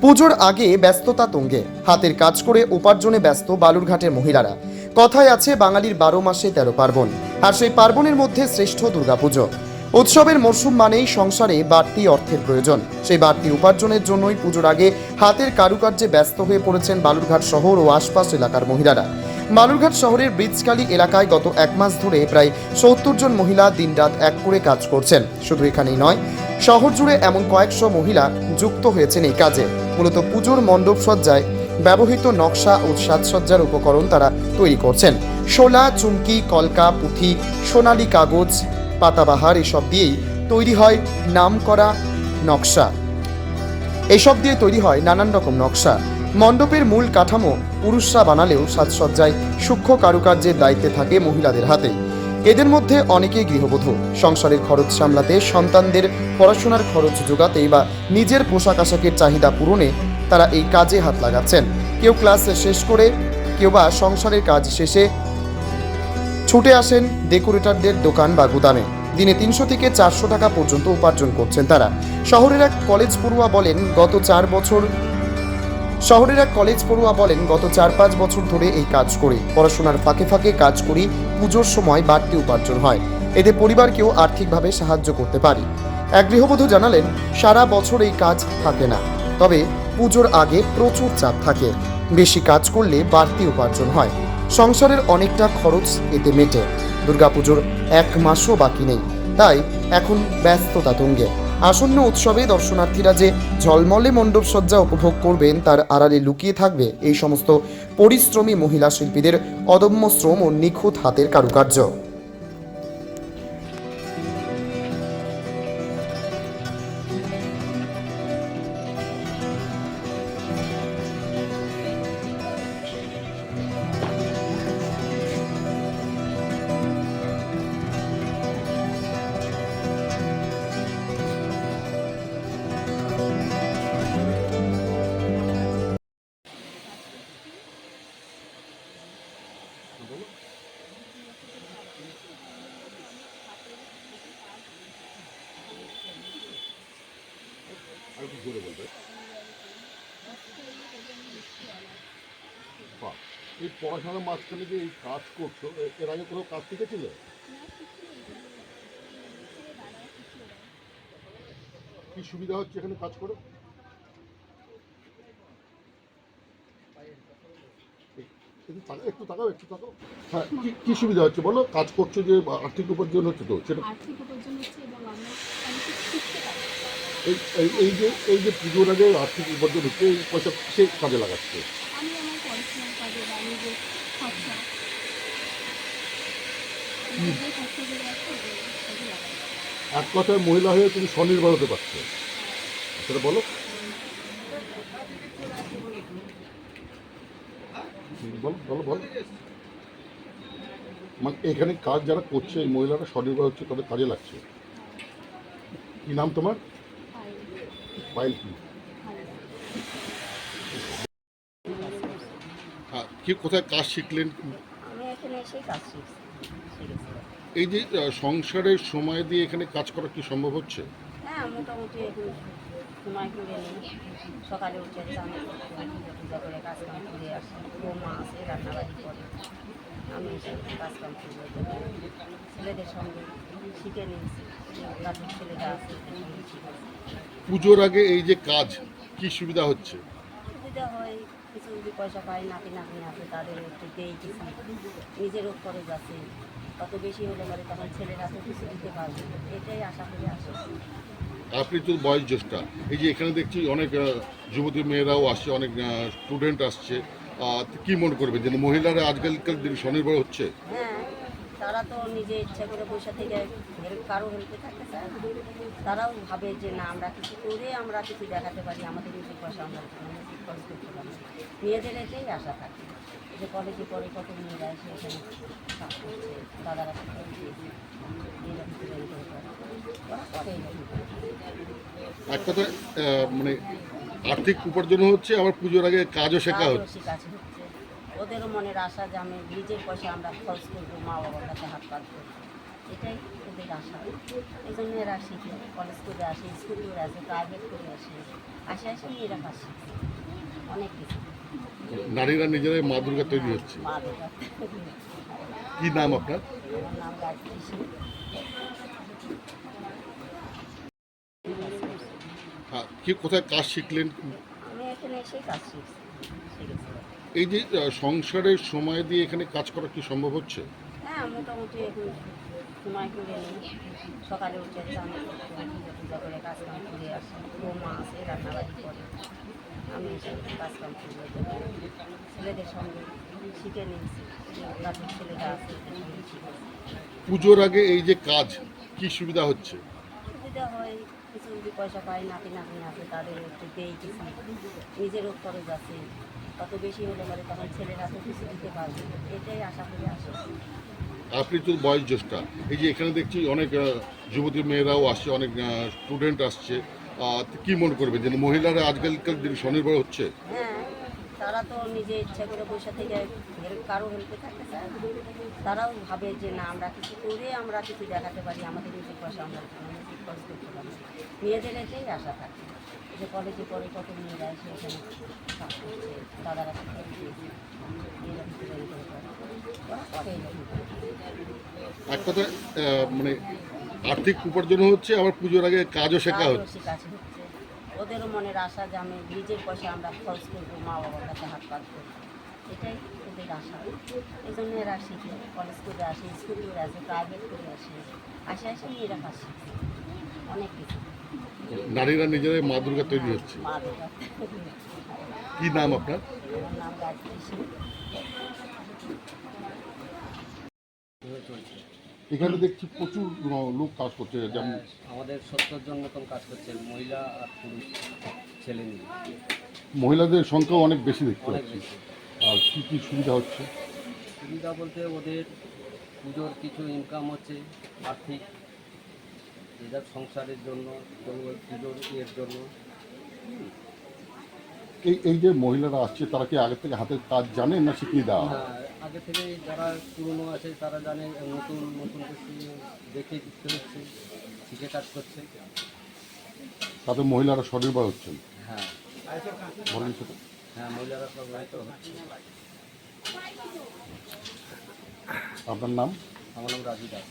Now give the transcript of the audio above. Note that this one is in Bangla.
পুজোর আগে ব্যস্ততা তুঙ্গে। হাতের কাজ করে উপার্জনে ব্যস্ত বালুরঘাটের মহিলারা। কথায় আছে বাঙালির বারো মাসে তেরো পার্বণ। আর সেই পার্বণের মধ্যে শ্রেষ্ঠ দুর্গাপুজো। উৎসবের মরশুম মানেই সংসারে বাড়তি অর্থের প্রয়োজন। সেই বাড়তি উপার্জনের জন্যই পুজোর আগে হাতের কারুকার্যে ব্যস্ত হয়ে পড়েছেন বালুরঘাট শহর ও আশপাশ এলাকার মহিলারা। বালুরঘাট শহরের ব্রিজকালী এলাকায় গত এক মাস ধরে প্রায় সত্তর জন মহিলা দিনরাত এক করে কাজ করছেন। শুধু এখানেই নয়, শহর জুড়ে এমন কয়েকশো মহিলা যুক্ত হয়েছেন এই কাজে। মূলত পুজোর মণ্ডপ সজ্জায় ব্যবহৃত নকশা ও সাজসজ্জার উপকরণ তারা তৈরি করছেন। শোলা, চুমকি, কলকা, পুঁথি, সোনালি কাগজ, পাতাবাহার এসব দিয়েই তৈরি হয় নামকরা নকশা। এসব দিয়ে তৈরি হয় নানান রকম নকশা। মণ্ডপের মূল কাঠামো পুরুষরা বানালেও সাজসজ্জায় সূক্ষ্ম কারুকার্যের দায়িত্বে থাকে মহিলাদের হাতে। এদের মধ্যে অনেকেই গৃহবধূ। সংসারের খরচ সামলাতে সন্তানদের পড়াশোনার খরচ যোগাতে বা নিজের পোশাক আশাকের চাহিদা পূরণে তারা এই কাজে হাত লাগাচ্ছেন। কেউ ক্লাস শেষ করে, কেউ বা সংসারের কাজ শেষে ছুটে আসেন ডেকোরেটরদের দোকান বা গুদামে। দিনে তিনশো থেকে চারশো টাকা পর্যন্ত উপার্জন করছেন তারা। শহরের এক কলেজ পড়ুয়া বলেন, গত চার বছর শহরের এক কলেজ পড়ুয়া বলেন, গত চার পাঁচ বছর ধরে এই কাজ করে। পড়াশোনার ফাঁকে ফাঁকে কাজ করি, পুজোর সময় বাড়তি উপার্জন হয়। এতে পরিবারকেও আর্থিকভাবে সাহায্য করতে পারি। এক গৃহবধূ জানালেন, সারা বছর এই কাজ থাকে না। তবে পুজোর আগে প্রচুর চাপ থাকে। বেশি কাজ করলে বাড়তি উপার্জন হয়। সংসারের অনেকটা খরচ এতে মেটে। দুর্গাপুজোর এক মাসও বাকি নেই। তাই এখন ব্যস্ততা তুঙ্গে। আসন্ন উৎসবে দর্শনার্থীরা যে ঝলমলে মণ্ডপ সজ্জা উপভোগ করবেন, তার আড়ালে লুকিয়ে থাকবে এই সমস্ত পরিশ্রমী মহিলা শিল্পীদের অদম্য শ্রম ও নিখুঁত হাতের কারুকার্য। বাহ। এই পড়াশোনার মাঝখানে যে এই কাজ করছ এর আগে কোনো কাজ শিখেছিলে? কি সুবিধা হচ্ছে এখানে কাজ করে? একটু তাকাও, একটু তাকাও হ্যাঁ কি সুবিধা হচ্ছে বলো? কাজ করছ যে আর্থিক উপার্জন হচ্ছে তো সেটা আর্থিক উপার্জন হচ্ছে এবং আমরা অনেক কিছু শিখতে পারি এই এই- যে এই যে পুজোর আগে আর্থিক উপার্জন হচ্ছে এই পয়সা সে কাজে লাগাচ্ছে? আমি আমার পড়াশোনার কাজে বা নিজের খরচা। নিজের খরচাগুলো আছে ওগুলো কাজে লাগাই এক কথায় মহিলা হয়ে তুমি স্বনির্ভর হতে পারছ। সেটা বলো। বলো বলো বলো। মানে এখানে কাজ যারা করছে এই মহিলারা স্বনির্ভর হচ্ছে তাদের কাজে লাগছে। কি নাম তোমার? পাইল কি? হ্যাঁ কি কোথায় কাজ শিখলেন? আমি এখানে এসেই কাজ শিখছি এই যে সংসারের সময় দিয়ে এখানে কাজ করা কি সম্ভব হচ্ছে? হ্যাঁ মোটামুটি এখন সময় করে নিই। সকালে উঠে চান করে কাজ কাম করে আসি। বৌমা রান্নাবাড়ি করে। আমি এসে কাজ কাম ছেলেদের সঙ্গে শিখে নিয়েছি তাদের ছেলেরা আছে পুজোর আগে এই যে কাজ কি সুবিধা হচ্ছে? সুবিধা হয় কিছু যদি পয়সা পাই নাতি নাতনি আছে তাদের একটু দেই কিছু। নিজেরও খরচ আছে। তত বেশি হলে পরে তখন ছেলেরা তো কিছু দিতে পারবে এটাই আশা করে আসে আপনি তো বয়স জ্যেষ্ঠা এই যে এখানে দেখছি অনেক যুবতী মেয়েরাও আসছে অনেক স্টুডেন্ট আসছে। কি মনে করবেন যে মহিলারা আজকালকার দিন স্বনির্ভর হচ্ছে? হ্যাঁ তারা তো নিজে ইচ্ছা করে পয়সা থেকে হেল্প কারও হেল্পে থাকতে চায় না তারাও ভাবে যে না আমরা কিছু করে আমরা কিছু দেখাতে পারি আমাদের নিজের পয়সা আমরা খরচ করতে পারি মেয়েদের এটাই আশা থাকে যে কলেজে পড়ে কত মেয়েরা এসে এখানে দাদারা এক কথা মানে আর্থিক উপার্জন হচ্ছে আবার পুজোর আগে কাজও শেখা হচ্ছে। হচ্ছে। ওদেরও মনের আশা যে আমি নিজের পয়সা আমরা খরচ করব মা বাবার কাছে হাত পাত করব এটাই ওদের আশা। এই জন্য এরা শিখে কলেজ করে আসে স্কুল করে আসে প্রাইভেট করে আসে। আসে আসে মেয়েরা কাজ শিখছে অনেক কিছু। নারীরা নিজেরাই মা দুর্গা তৈরি হচ্ছে। মা দেখা কি নাম আপনার? নাম গায়ত্রী সিং হ্যাঁ, কি কোথায় কাজ শিখলেন? আমি এখানে এসেই কাজ শিখছি এই যে সংসারের সময় দিয়ে এখানে কাজ করা কি সম্ভব হচ্ছে? হ্যাঁ মোটামুটি এখন সময় করে নিই। সকালে উঠে চান পূজা করে কাজকাম করে আসি। বৌমা আছে রান্নাবাড়ি করে। আমি এসে কাজকাম করে। ছেলেদের সঙ্গে শিখে নিয়েছি তাদের ছেলেরা আছে ওদের সঙ্গে শিখেছি পুজোর আগে এই যে কাজ কি সুবিধা হচ্ছে? যদি পয়সা পাই নাতি নাতি আছে তাদের একটু দেই কিছু। নিজেরও খরচ আছে তত বেশি হলে পরে তখন ছেলেরা তো কিছু দিতে পারবে। এটাই আশা করে আসে। আপনি তো বয়স জ্যেষ্ঠা। এই যে এখানে দেখছি অনেক যুবতী মেয়েরাও আসছে অনেক স্টুডেন্ট আসছে। কি মনে করবে? যে মহিলারা আজকালকার দিন স্বনির্ভর হচ্ছে? হ্যাঁ তারা তো নিজে ইচ্ছা করে পয়সা থেকে হেল্প কারও হেল্পে থাকতে চায় তারাও ভাবে যে না আমরা কিছু করে আমরা কিছু দেখাতে পারি আমাদের নিজের পয়সা আমরা মেয়েদের এটাই আশা থাকে। যে কলেজে পড়ে কত মেয়েরা এসে এখানে দাদারা। এক কথা মানে আর্থিক উপার্জন হচ্ছে আবার পুজোর আগে কাজও শেখা হচ্ছে। ওদেরও মনের আশা যে আমি নিজের পয়সা আমরা খরচ করব মা বাবার কাছে হাত পাত করব। এটাই ওদের আশা। এই জন্য এরা শিখে কলেজ করে আসে স্কুল করে আসে প্রাইভেট করে আসে। আসে আসে মেয়েরা কাজ শিখছে। অনেক কিছু। নারীরা নিজেরাই মা দুর্গা তৈরি হচ্ছে। মা কি নাম আপনার? আমার নাম গায়ত্রী সিং। এখানে দেখছি প্রচুর লোক কাজ করছে যেমন আমাদের সত্তর জন মতন কাজ করছে মহিলা আর পুরুষ ছেলে নিয়ে মহিলাদের সংখ্যাও অনেক বেশি দেখতে অনেক পাচ্ছি। বেশি। আর কী কী সুবিধা হচ্ছে? সুবিধা বলতে ওদের পুজোর কিছু ইনকাম হচ্ছে আর্থিক। এদের সংসারের জন্য পুজোর ইয়ের জন্য। এই এই যে মহিলারা আসছে তারা কি আগে থেকে হাতের কাজ জানে না শিখিয়ে দেওয়া? হ্যাঁ, আগে থেকে যারা পুরনো আছে তারা জানে নতুন নতুন কিছু দেখে দিতে হচ্ছে শিখে কাজ করছে। তাতে মহিলারা স্বনির্ভর হচ্ছেন? হ্যাঁ। হ্যাঁ মহিলারা সব হচ্ছে। আপনার নাম? আমার নাম রাজু দাস।